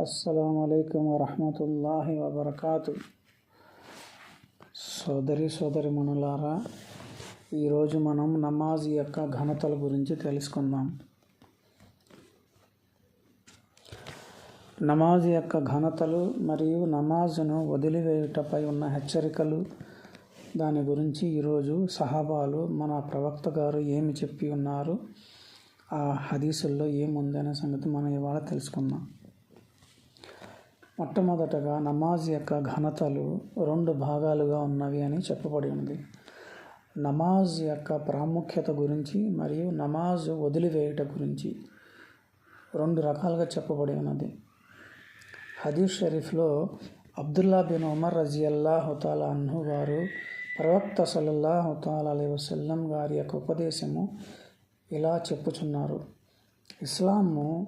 అస్సలం అయికం వరహమతుల్లాహి వబర్కాతు. సోదరి సోదరి మనులారా ఈరోజు మనం నమాజ్ యొక్క ఘనతల గురించి తెలుసుకుందాం. నమాజ్ యొక్క ఘనతలు మరియు నమాజ్ను వదిలివేయుటపై ఉన్న హెచ్చరికలు దాని గురించి ఈరోజు సహాబాలు మన ప్రవక్త గారు ఏమి చెప్పి ఉన్నారు ఆ హదీసుల్లో ఏముందనే సంగతి మనం ఇవాళ తెలుసుకుందాం. మొట్టమొదటగా నమాజ్ యొక్క ఘనతలు రెండు భాగాలుగా ఉన్నవి అని చెప్పబడి ఉంది. నమాజ్ యొక్క ప్రాముఖ్యత గురించి మరియు నమాజ్ వదిలివేయుట గురించి రెండు రకాలుగా చెప్పబడి ఉన్నది. హదీస్ షరీఫ్లో అబ్దుల్లా బిన్ ఉమర్ రజియల్లా హుతాల అన్హు వారు ప్రవక్త సల్లల్లాహుతాల అలీ వసల్లం గారి యొక్క ఉపదేశము ఇలా చెప్పుచున్నారు. ఇస్లాము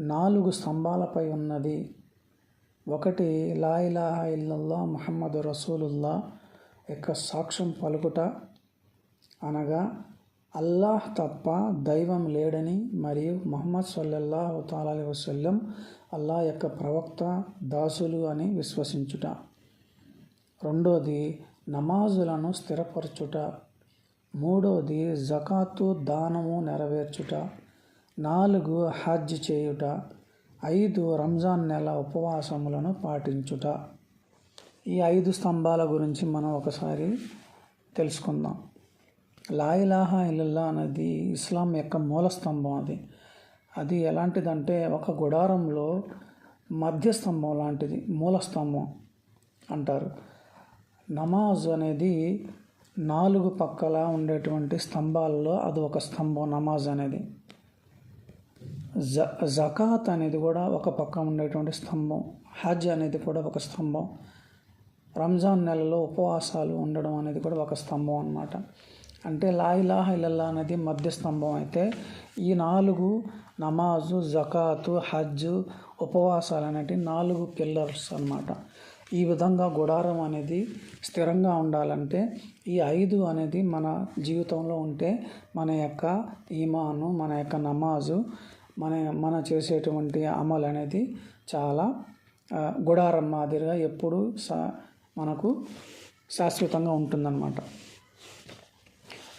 నాలుగు స్తంభాలపై ఉన్నది. ఒకటి లా ఇలాహా ఇల్లల్లా మహమ్మద్ రసూలుల్లా యొక్క సాక్ష్యం పలుకుట అనగా అల్లాహ్ తప్ప దైవం లేడని మరియు మహమ్మద్ సల్లల్లాహు తాలీ వసల్లం అల్లాహ్ యొక్క ప్రవక్త దాసులు అని విశ్వసించుట. రెండోది నమాజులను స్థిరపరచుట. మూడోది జకాతు దానము నెరవేర్చుట. నాలుగు హజ్ చేయుట. ఐదు రంజాన్ నెల ఉపవాసములను పాటించుట. ఈ ఐదు స్తంభాల గురించి మనం ఒకసారి తెలుసుకుందాం. లాయిలాహా ఇల్లా అనేది ఇస్లాం యొక్క మూల స్తంభం అది. అది ఎలాంటిదంటే ఒక గుడారంలో మధ్య స్తంభం లాంటిది మూల స్తంభం అంటారు. నమాజ్ అనేది నాలుగు పక్కల ఉండేటువంటి స్తంభాల్లో అది ఒక స్తంభం నమాజ్ అనేది. జ జకాత్ అనేది కూడా ఒక పక్క ఉండేటువంటి స్తంభం. హజ్ అనేది కూడా ఒక స్తంభం. రంజాన్ నెలలో ఉపవాసాలు ఉండడం అనేది కూడా ఒక స్తంభం అన్నమాట. అంటే లాయిలాహ ఇల్లల్లా అనేది మధ్య స్తంభం అయితే ఈ నాలుగు నమాజు జకాతు హజ్ ఉపవాసాలు అనేటి నాలుగు పిల్లర్స్ అన్నమాట. ఈ విధంగా గుడారం అనేది స్థిరంగా ఉండాలంటే ఈ ఐదు అనేది మన జీవితంలో ఉంటే మన యొక్క ఈమాను మన యొక్క నమాజు మన మన చేసేటువంటి అమలు అనేది చాలా గుడారం మాదిరిగా ఎప్పుడు సా మనకు శాశ్వతంగా ఉంటుందన్నమాట.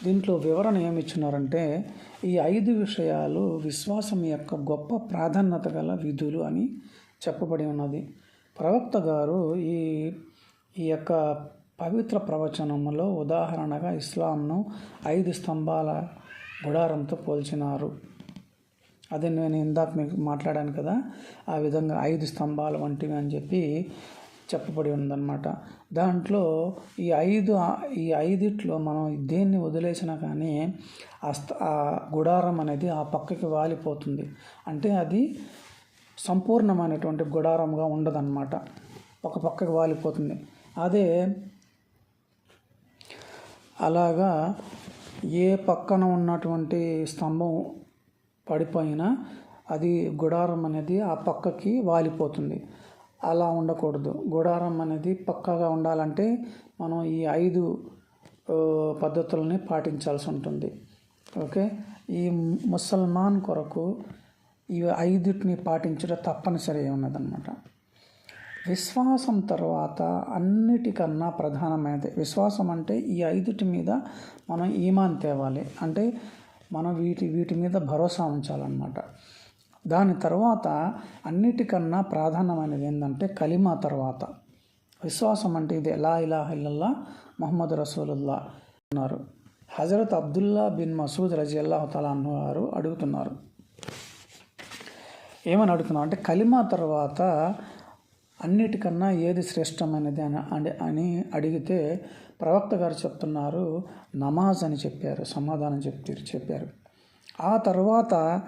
దీంట్లో వివరణ ఏమి ఇచ్చినారంటే ఈ ఐదు విషయాలు విశ్వాసం యొక్క గొప్ప ప్రాధాన్యత గల విధులు అని చెప్పబడి ఉన్నది. ప్రవక్త గారు ఈ ఈ యొక్క పవిత్ర ప్రవచనంలో ఉదాహరణగా ఇస్లాంను ఐదు స్తంభాల గుడారంతో పోల్చినారు. అదే నేను ఇందాక మీకు మాట్లాడాను కదా ఆ విధంగా ఐదు స్తంభాలు వంటివి అని చెప్పి చెప్పబడి ఉందన్నమాట. దాంట్లో ఈ ఐదు ఈ ఐదిట్లో మనం దేన్ని వదిలేసినా కానీ ఆ ఆ గుడారం అనేది ఆ పక్కకి వాలిపోతుంది. అంటే అది సంపూర్ణమైనటువంటి గుడారంగా ఉండదన్నమాట. ఒక పక్కకి వాలిపోతుంది. అదే అలాగా ఏ పక్కన ఉన్నటువంటి స్తంభం పడిపోయినా అది గుడారం అనేది ఆ పక్కకి వాలిపోతుంది. అలా ఉండకూడదు. గుడారం అనేది పక్కగా ఉండాలంటే మనం ఈ ఐదు పద్ధతులని పాటించాల్సి ఉంటుంది. ఓకే? ఈ ముసల్మాన్ కొరకు ఈ ఐదుటిని పాటించడం తప్పనిసరి ఉన్నదన్నమాట. విశ్వాసం తర్వాత అన్నిటికన్నా ప్రధానమైనది. విశ్వాసం అంటే ఈ ఐదుటి మీద మనం ఈమాన్ తేవాలి. అంటే మనం వీటి వీటి మీద భరోసా ఉంచాలన్నమాట. దాని తర్వాత అన్నిటికన్నా ప్రాధాన్యమైనది ఏంటంటే కలిమా తర్వాత. విశ్వాసం అంటే ఇది ఎలా ఇలా ఇల్లల్లా మహమ్మద్ రసూలుల్లా అన్నారు. హజరత్ అబ్దుల్లా బిన్ మసూద్ రజియల్లా తలా అన్నవారు అడుగుతున్నారు. ఏమని అడుగుతున్నారు అంటే కలిమా తర్వాత అన్నిటికన్నా ఏది శ్రేష్టమైనది అని అని అడిగితే ప్రవక్త గారు చెప్తున్నారు నమాజ్ అని చెప్పారు సమాధానం చెప్తారు చెప్పారు. ఆ తర్వాత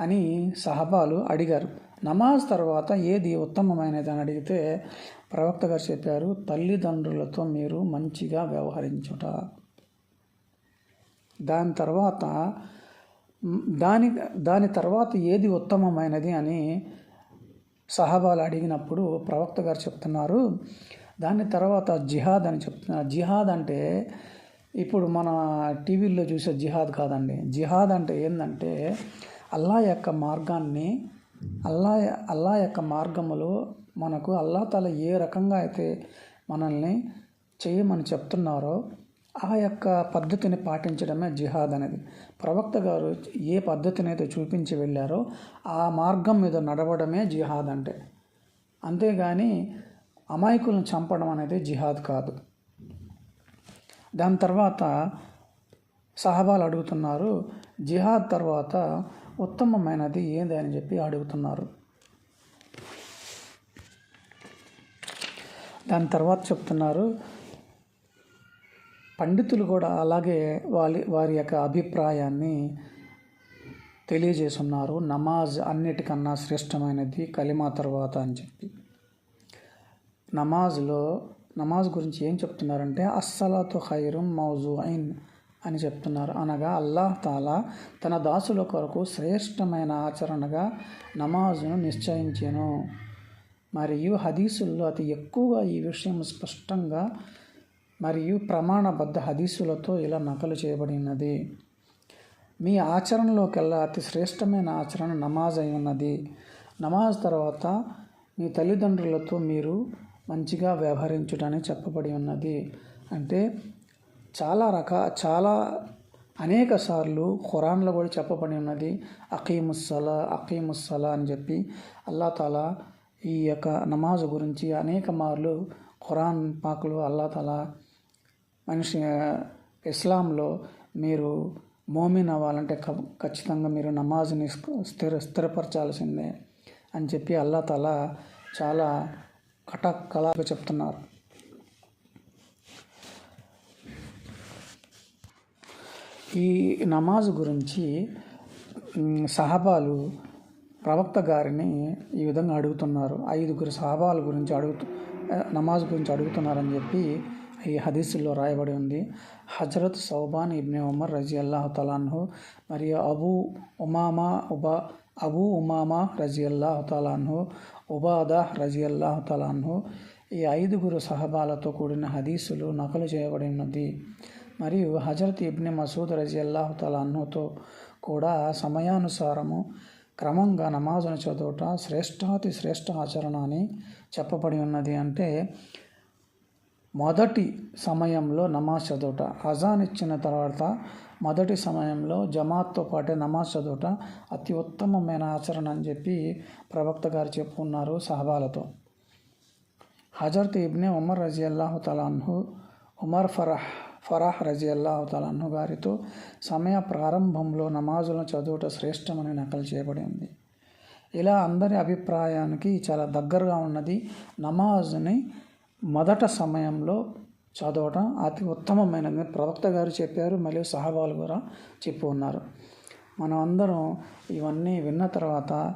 అని సహబాలు అడిగారు. నమాజ్ తర్వాత ఏది ఉత్తమమైనది అని అడిగితే ప్రవక్త గారు చెప్పారు తల్లిదండ్రులతో మీరు మంచిగా వ్యవహరించుట. దాని తర్వాత దాని దాని తర్వాత ఏది ఉత్తమమైనది అని సహాబాలు అడిగినప్పుడు ప్రవక్త గారు చెప్తున్నారు. దాని తర్వాత జిహాద్ అని చెప్తున్నారు. జిహాద్ అంటే ఇప్పుడు మన టీవీల్లో చూసే జిహాద్ కాదండి. జిహాద్ అంటే ఏంటంటే అల్లా యొక్క మార్గాన్ని అల్లా అల్లా యొక్క మార్గములో మనకు అల్లా తల ఏ రకంగా అయితే మనల్ని చేయమని చెప్తున్నారో ఆ యొక్క పద్ధతిని పాటించడమే జిహాద్ అనేది. ప్రవక్త గారు ఏ పద్ధతిని అయితే చూపించి వెళ్ళారో ఆ మార్గం మీద నడవడమే జిహాద్ అంటే. అంతేగాని అమాయకులను చంపడం అనేది జిహాద్ కాదు. దాని తర్వాత సహబాలు అడుగుతున్నారు జిహాద్ తర్వాత ఉత్తమమైనది ఏంది అని చెప్పి అడుగుతున్నారు. దాని తర్వాత చెప్తున్నారు పండితులు కూడా అలాగే వారి వారి యొక్క అభిప్రాయాన్ని తెలియజేస్తున్నారు. నమాజ్ అన్నిటికన్నా శ్రేష్టమైనది కలిమా తర్వాత అని చెప్పి. నమాజ్లో నమాజ్ గురించి ఏం చెప్తున్నారంటే అస్సలాతు ఖైరం మౌజు ఐన్ అని చెప్తున్నారు. అనగా అల్లాహ్ తాలా తన దాసుల కొరకు శ్రేష్టమైన ఆచరణగా నమాజును నిశ్చయించాను. మరియు హదీసుల్లో అతి ఎక్కువగా ఈ విషయం స్పష్టంగా మరియు ప్రమాణబద్ధ హదీసులతో ఇలా నకలు చేయబడినది. మీ ఆచరణలోకెల్లా అతి శ్రేష్టమైన ఆచరణ నమాజ్ అయి ఉన్నది. నమాజ్ తర్వాత మీ తల్లిదండ్రులతో మీరు మంచిగా వ్యవహరించుటని చెప్పబడి ఉన్నది. అంటే చాలా రకా చాలా అనేక సార్లు ఖురాన్లో కూడా చెప్పబడి ఉన్నది. అకీముస్సలా అకీముస్సలా అని చెప్పి అల్లా తాలా ఈ యొక్క నమాజ్ గురించి అనేక మార్లు ఖురాన్ పాకులు అల్లా తాలా మనిషి ఇస్లాంలో మీరు మోమిన్ అవ్వాలంటే ఖచ్చితంగా మీరు నమాజ్ని స్థిర స్థిరపరచాల్సిందే అని చెప్పి అల్లా తలా చాలా కటకలాగా చెప్తున్నారు. ఈ నమాజ్ గురించి సహబాలు ప్రవక్త గారిని ఈ విధంగా అడుగుతున్నారు. ఐదుగురు సహబాల గురించి అడుగుతూ నమాజ్ గురించి అడుగుతున్నారని చెప్పి ఈ హదీసుల్లో రాయబడి ఉంది. హజరత్ సౌబాన్ ఇబ్నే ఉమర్ రజీ అల్లాహ్ తలాన్హు మరియు అబూ ఉమామా ఉబా అబూ ఉమామా రజీ అల్లాహ్ తలాన్హు ఉబాదా రజీ అల్లాహ్ తలాన్హు ఈ ఐదుగురు సహబాలతో కూడిన హదీసులు నకలు చేయబడి ఉన్నది మరియు హజరత్ ఇబ్ని మసూద్ రజీ అల్లాహ్ తలాన్హుతో కూడా సమయానుసారము క్రమంగా నమాజును చదువుట శ్రేష్టాతి శ్రేష్ఠ ఆచరణ అని చెప్పబడి ఉన్నది. అంటే మొదటి సమయంలో నమాజ్ చదువుట అజాన్ ఇచ్చిన తర్వాత మొదటి సమయంలో జమాత్తో పాటే నమాజ్ చదువుట అతి ఉత్తమమైన ఆచరణ అని చెప్పి ప్రవక్త గారు చెప్పుకున్నారు సహబాలతో. హజరత్ ఇబ్నే ఉమర్ రజీ అల్లాహు తలాన్హు ఉమర్ ఫరహ్ ఫరాహ్ రజీ అల్లాహు తలాన్హు గారితో సమయ ప్రారంభంలో నమాజులను చదువుట శ్రేష్టమని నకలు చేయబడి ఉంది ఇలా అందరి అభిప్రాయానికి చాలా దగ్గరగా ఉన్నది నమాజ్ని మొదట సమయంలో చదవటం అతి ఉత్తమమైనది. ప్రవక్త గారు చెప్పారు మరియు సహబాలు కూడా చెప్పి ఉన్నారు. మనం అందరం ఇవన్నీ విన్న తర్వాత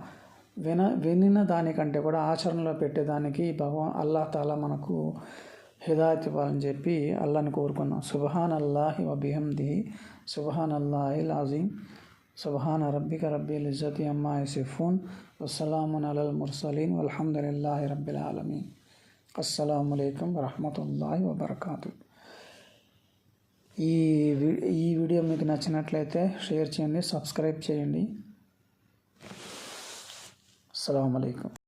విన వినిన దానికంటే కూడా ఆచరణలో పెట్టేదానికి భగవాన్ అల్లాహ్ తాలా మనకు హిదాయత్ ఇవ్వాలని చెప్పి అల్లాని కోరుకున్నాం. సుబహాన్ అల్లాహి వబిహంది సుబహాన్ అల్లాహి లాజీం సుబహాన్ రబ్బిక రబ్బిల్ ఇజ్జతి అమ్మాయి సిఫూన్ వసలామున్ అలల్ ముర్సలీన్ అల్హమ్దుల్లాహి రబ్బిల్ ఆలమీన్. అస్సలం వరహమతుల్లాహి వబర్కాతు. ఈ ఈ వీడియో మీకు నచ్చినట్లయితే షేర్ చేయండి సబ్స్క్రైబ్ చేయండి. అస్సలం